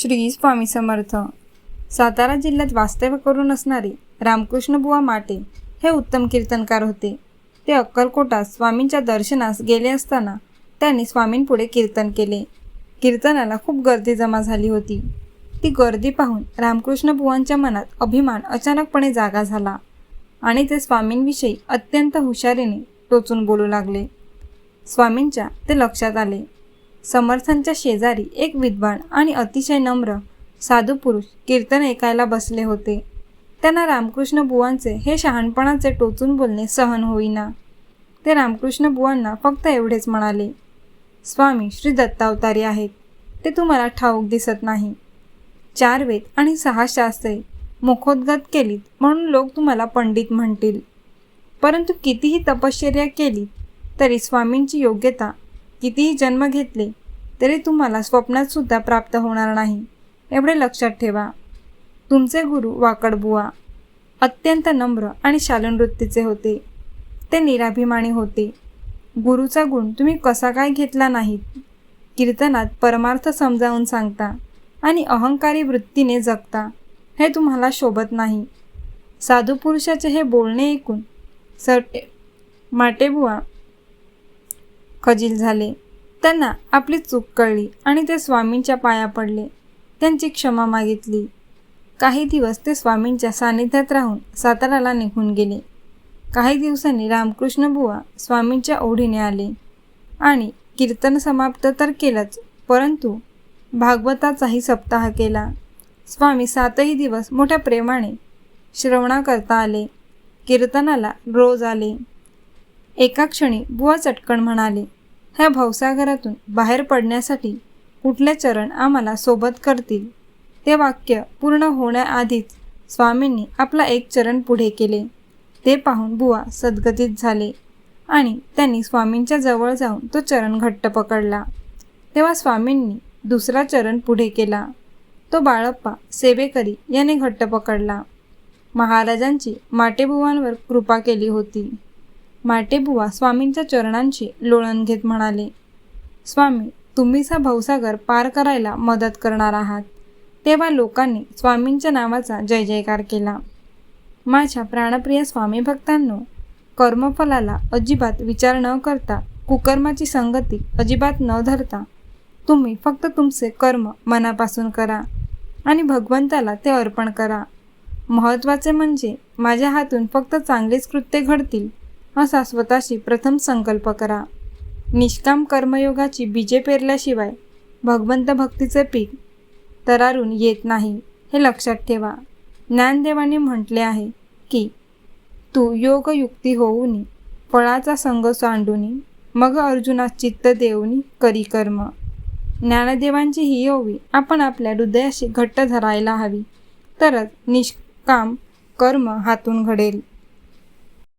श्री स्वामी समर्थ. सातारा जिल्ह्यात वास्तव्य करून असणारे रामकृष्णबुवा माटे हे उत्तम कीर्तनकार होते. ते अक्कलकोटात स्वामींच्या दर्शनास गेले असताना त्यांनी स्वामींपुढे कीर्तन केले. कीर्तनाला खूप गर्दी जमा झाली होती. ती गर्दी पाहून रामकृष्णबुवांच्या मनात अभिमान अचानकपणे जागा झाला आणि ते स्वामींविषयी अत्यंत हुशारीने टोचून बोलू लागले. स्वामींच्या ते लक्षात आले. समर्थांच्या शेजारी एक विद्वान आणि अतिशय नम्र साधू पुरुष कीर्तन ऐकायला बसले होते. त्यांना रामकृष्ण बुवांचे हे शहाणपणाचे टोचून बोलणे सहन होईना. ते रामकृष्ण बुवांना फक्त एवढेच म्हणाले स्वामी श्री दत्तावतारी आहेत. ते तुम्हाला ठाऊक दिसत नाही. चार वेद आणि सहा शास्त्रे मुखोद्गत केलीत म्हणून लोक तुम्हाला पंडित म्हणतील. परंतु कितीही तपश्चर्या केली तरी स्वामींची योग्यता कितीही जन्म घेतले तरी तुम्हाला स्वप्नातसुद्धा प्राप्त होणार नाही. एवढे लक्षात ठेवा. तुमचे गुरु वाकडबुवा अत्यंत नम्र आणि शालनवृत्तीचे होते. ते निराभिमानी होते. गुरुचा गुण तुम्ही कसा काय घेतला नाहीत? कीर्तनात परमार्थ समजावून सांगता आणि अहंकारी वृत्तीने जगता हे तुम्हाला शोभत नाही. साधू पुरुषाचे हे बोलणे ऐकून सर माटेबुवा खजील झाले. त्यांना आपली चूक कळली आणि ते स्वामींच्या पाया पडले. त्यांची क्षमा मागितली. काही दिवस ते स्वामींच्या सानिध्यात राहून साताराला निघून गेले. काही दिवसांनी रामकृष्ण बुवा स्वामींच्या ओढीने आले. आणि कीर्तन समाप्त तर केलंच परंतु भागवताचाही सप्ताह केला. स्वामी सातही दिवस मोठ्या प्रेमाने श्रवणाकरता आले. कीर्तनाला रोज आले. एका क्षणी बुवा चटकन म्हणाले ह्या भवसागरातून बाहेर पडण्यासाठी कुठले चरण आम्हाला सोबत करतील? ते वाक्य पूर्ण होण्याआधीच स्वामींनी आपला एक चरण पुढे केले. ते पाहून बुवा सद्गतीत झाले आणि त्यांनी स्वामींच्या जवळ जाऊन तो चरण घट्ट पकडला. तेव्हा स्वामींनी दुसरा चरण पुढे केला. तो बाळप्पा सेवेकरी याने घट्ट पकडला. महाराजांची माटेबुवांवर कृपा केली होती. माटेबुवा स्वामींच्या चरणांची लोळण घेत म्हणाले स्वामी तुम्हीचा हा भवसागर पार करायला मदत करणार आहात. तेव्हा लोकांनी स्वामींच्या नावाचा जय जयकार केला. माझ्या प्राणप्रिय स्वामी भक्तांनो कर्मफलाला अजिबात विचार न करता कुकर्माची संगती अजिबात न धरता तुम्ही फक्त तुमचे कर्म मनापासून करा आणि भगवंताला ते अर्पण करा. महत्त्वाचे म्हणजे माझ्या हातून फक्त चांगलेच कृत्य घडतील असा स्वतःशी प्रथम संकल्प करा. निष्काम कर्मयोगाची बीजे पेरल्याशिवाय भगवंत भक्तीचे पीक तरारून येत नाही हे लक्षात ठेवा. ज्ञानदेवाने म्हटले आहे की तू योगयुक्ती होऊनी फळाचा संग सांडूनी मग अर्जुना चित्त देऊनी करी कर्म. ज्ञानदेवांची ही ओवी आपण आपल्या हृदयाशी घट्ट धरायला हवी. तरच निष्काम कर्म हातून घडेल.